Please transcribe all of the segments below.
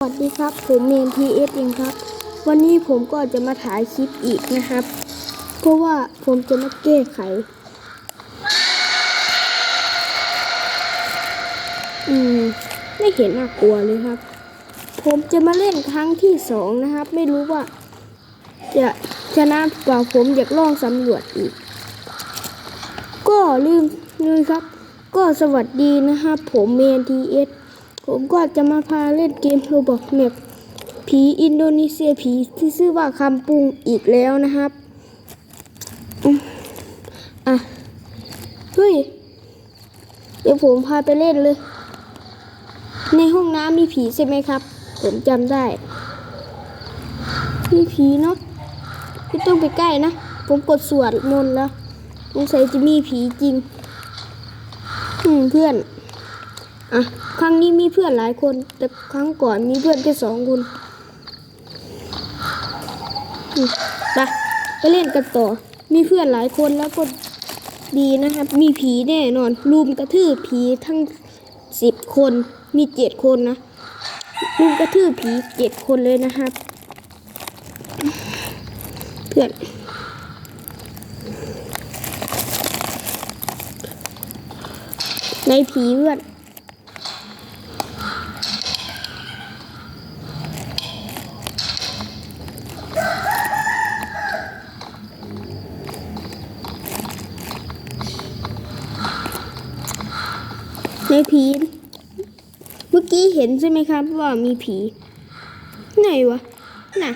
สวัสดีครับ ผมเมนทีเอสเองครับ วันนี้ผมก็จะมาถ่ายคลิปอีกนะครับ เพราะว่าผมจะมาแก้ไข อืม ไม่เห็นน่ากลัวเลยครับ ผมจะมาเล่นครั้งที่สองนะครับ ไม่รู้ว่า จะชนะหรือเปล่าผมอยากลองสำรวจอีก ก็ลืมเลยครับ ก็สวัสดีนะครับ ผมเมนทีเอส ผมก็จะมาพาเล่นเกมโรบอกเมปผีอินโดนีเซียผีที่ชื่อว่าคำปุงอีกแล้วนะครับ อะ เฮ้ย เดี๋ยวผมพาไปเล่นเลย ในห้องน้ำมีผีใช่ไหมครับ ผมจำได้ มีผีเนาะไม่ต้องไปใกล้นะ ผมกดสวดมนต์แล้วสงสัยจะมีผีจริง อืมเพื่อน อะ ครั้งนี้มีเพื่อนหลายคน แต่ครั้งก่อนมีเพื่อนแค่สองคนไปไปเล่นกันต่อ มีเพื่อนหลายคนแล้วก็ดีนะครับ มีผีแน่นอนรุมกระทืบผีทั้งสิบคน มีเจ็ดคนนะรุมกระทืบผีเจ็ดคนเลยนะครับ เพื่อนในผีเพื่อน ในผี เมื่อกี้เห็นใช่ไหมครับว่ามีผี ไหนวะ น่ะ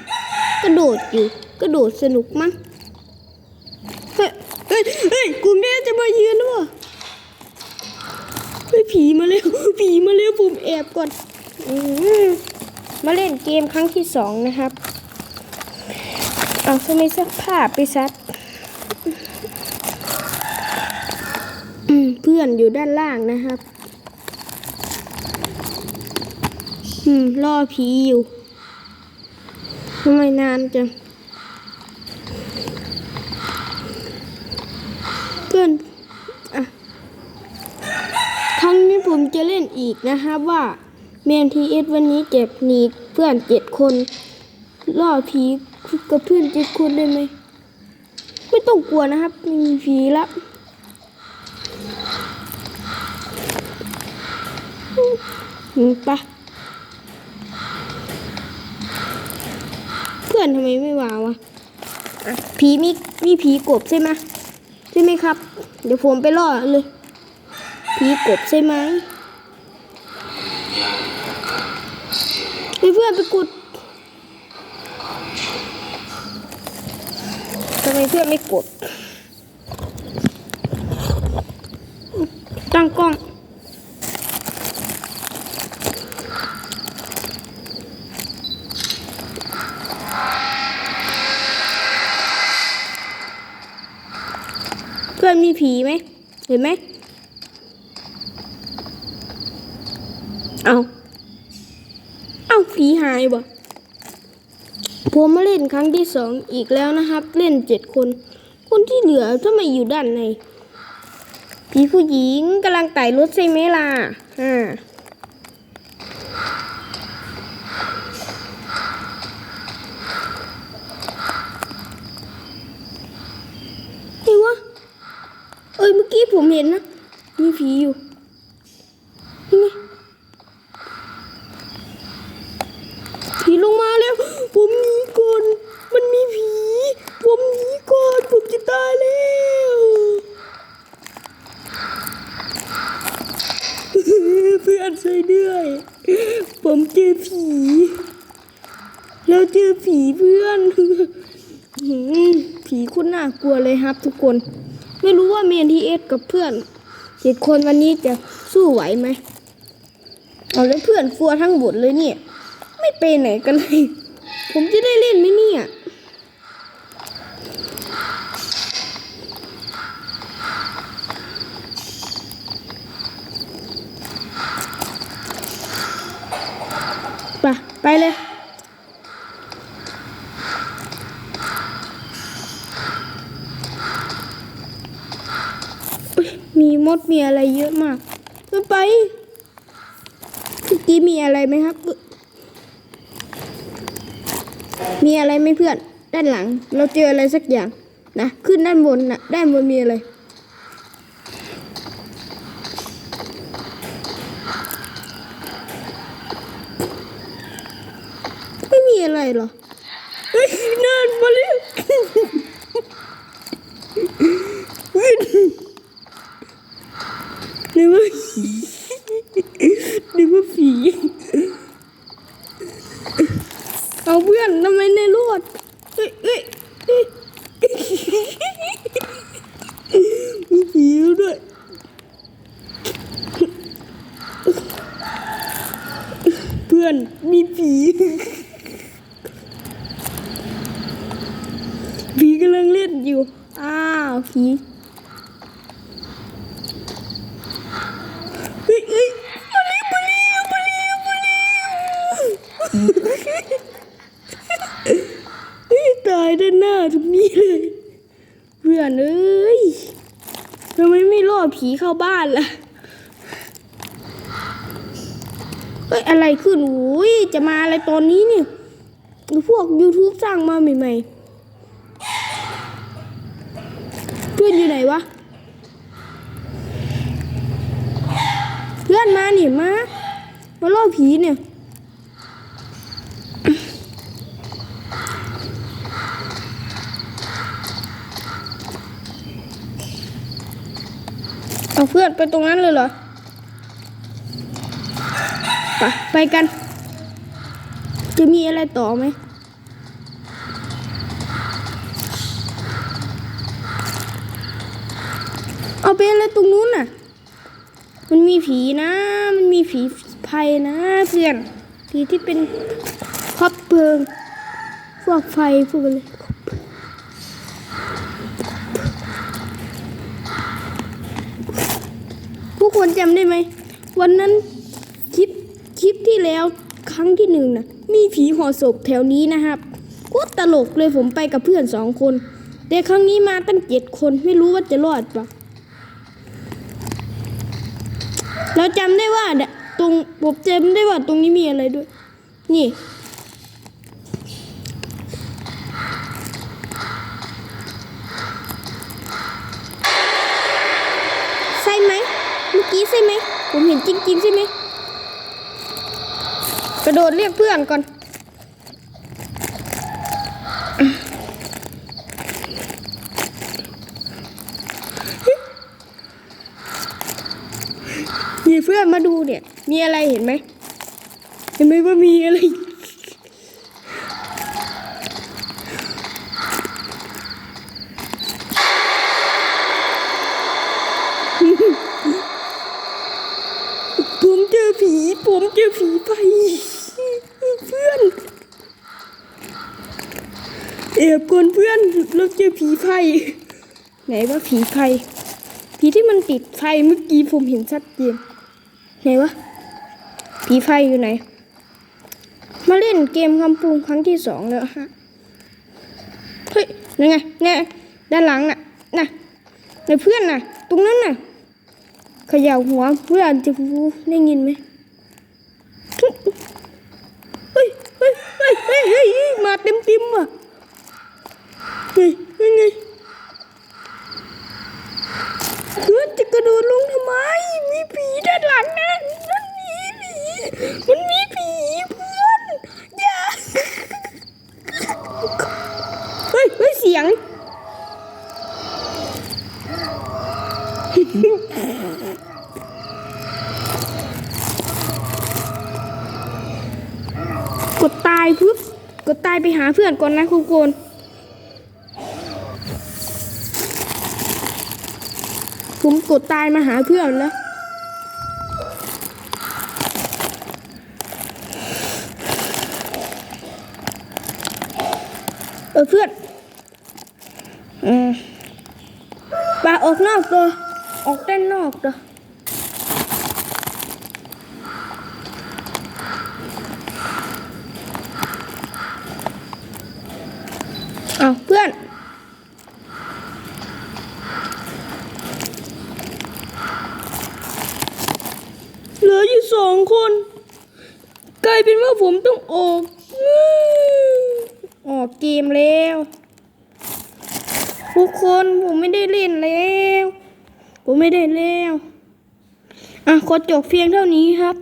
กระโดดอยู่ กระโดดสนุกมั้งเฮ้ย เฮ้ยเฮ้ยกูแม่จะมายืนแล้ววะเฮ้ยผีมาเร็ว ผีมาเร็วผมแอบก่อนอืมาเล่นเกมครั้งที่สองนะครับ เอาทำไมซักผ้าไปซักเพื่อนอยู่ด้านล่างนะครับ อืมล่อผีอยู่ทำไมนานจังเพื่อนอะครั้งนี้ผมจะเล่นอีกนะครับว่าเมนทีเอสวันนี้เจ็บหนีเพื่อนเจ็ดคน ล่อผีกับเพื่อนเจ็ดคนได้ไหม ไม่ต้องกลัวนะครับไม่มีผีแล้วอืมปะเพื่ อนทำไมไม่มาวะอะผีมีมีผีกบใช่ไหมใช่ไหมครับ เดี๋ยวผมไปล่อเลยผีกบใช่ไหมเฮ้ยเพื่อนไปกดทำไมเพื่อนไม่กด ตั้งกล้อง เพื่อน มีผีไหมเห็นไหมเอาเอาผีหายบ่ผมมาเล่นครั้งที่สองอีกแล้วนะครับ เล่นเจ็ดคน คนที่เหลือทำไมอยู่ด้านในผีผู้หญิงกำลังไต่รถใช่ไหมล่ะอ่าเฮ้ยวะ เอ้ยเมื่อ กี้ผมเห็นนะ มีผีอยู่นี่ผีลงมาแล้ว ผมหนีก่อน มันมีผี ผมหนีก่อน ผมจะตายแล้วเพื่อนช่วยด้วย ผมเจอผี แล้วเจอผีเพื่อน ผีคุณน่ากลัวเลยครับทุกคน ไม่รู้ว่าเมนทีเอสกับเพื่อนเจ็ดคนวันนี้จะสู้ไหวไหมเอาแล้วเพื่อนฟัวทั้งหมดเลยเนี่ย ไม่ไปไหนกันเลย ผมจะได้เล่นไหมเนี่ยไปไปเลย มีมดมีอะไรเยอะมากไปไปเมื่อกี้มีอะไรไหมครับ มีอะไรไหมเพื่อน ด้านหลัง เราเจออะไรสักอย่างนะขึ้นด้านบนนะด้านบนมีอะไรไม่มีอะไรหรอเฮ้ยนั่นมาเลย นึกว่านึกว่าผีเอาเพื่อนทำไมในรถเฮ้ยเฮ้ยเฮ้ยมีผีด้วยเพื่อนมีผีผีกำลังเล่นอยู่ อ้าวผีเฮ้ยเฮ้ยมาเร็วมาเร็วมาเร็วมาเร็วเฮ้ยตายด้านหน้าตรงนี้เลย เพื่ อนเอ้ยทำไมไม่ล่อผีเข้าบ้านล่ะเอ้ยอะไรขึ้นอุ้ยจะมาอะไรตอนนี้เนี่ยพวก YouTube สร้างมาใหม่ๆเพื่อนอยู่ไหนวะเพื่อนมาหนิมา มาล่อผีเนี่ย เอาเพื่อนไปตรงนั้นเลยเหรอ ไปไปกัน จะมีอะไรต่อไหมเอาไปอะไรตรงนู้นน่ะ มันมีผีนะ มันมีผีภัยนะเพื่อนผีที่เป็นครอบเพลิงพวกไฟพวกอะไร คนจำได้ไหม วันนั้นคลิปคลิปที่แล้วครั้งที่หนึ่งนะมีผีห่อศพแถวนี้นะครับโคตรตลกเลยผมไปกับเพื่อนสองคน แต่ครั้งนี้มาตั้งเจ็ดคนไม่รู้ว่าจะรอดปะเราจำได้ว่าเนี่ยตรงผมจำได้ว่าตรงนี้มีอะไรด้วย นี่ ใช่ไหมี้ใช่ไหม ผมเห็นจริงๆใช่ไหม กระโดดเรียกเพื่อนก่อน มีเพื่อนมาดูเนี่ย มีอะไรเห็นไหม เห็นไหมว่ามีอะไร ผมเจอผี ผีไปเพื่อนเอบก่อนเพื่อนเราเจอผีไฟไหนว่าผีไฟผีที่มันติดไฟเมื่อกี้ผมเห็นชัดเจนไหนวะผีไฟอยู่ไหน มาเล่นเกมคำปูครั้งที่สองแล้วฮะเฮ้ยนั่ไงนี่ด้านหลังน่ะน่ะในเพื่อนน่ะ ตรงนั้นน่ะเขย่าหัวเพื่อนจะฟูได้ยินไหมเฮ้ยเฮ้ยเฮ้ยเฮ้ยเฮ้ยเฮ้ยมาเติมอะเฮ้ยยังไงเพื่อนจะกระโดดลงทำไม มีผีด้านหลังนะนั่นมีผีมันมี ดตายไปหาเพื่อนก่อนนะคุณโกนผมกดตายมาหาเพื่อนแล้วเออเพื่อนอืมไปออกนอกตัวออกด้านนอกตัว เอาเพื่อน เห ลืออยู่สองคน กลายเป็นว่าผมต้องออกเกมแล้ว ทุกคนผมไม่ได้เล่นแล้ว ผมไม่ได้แล้ว อะขอจบเพียงเท่านี้ครับ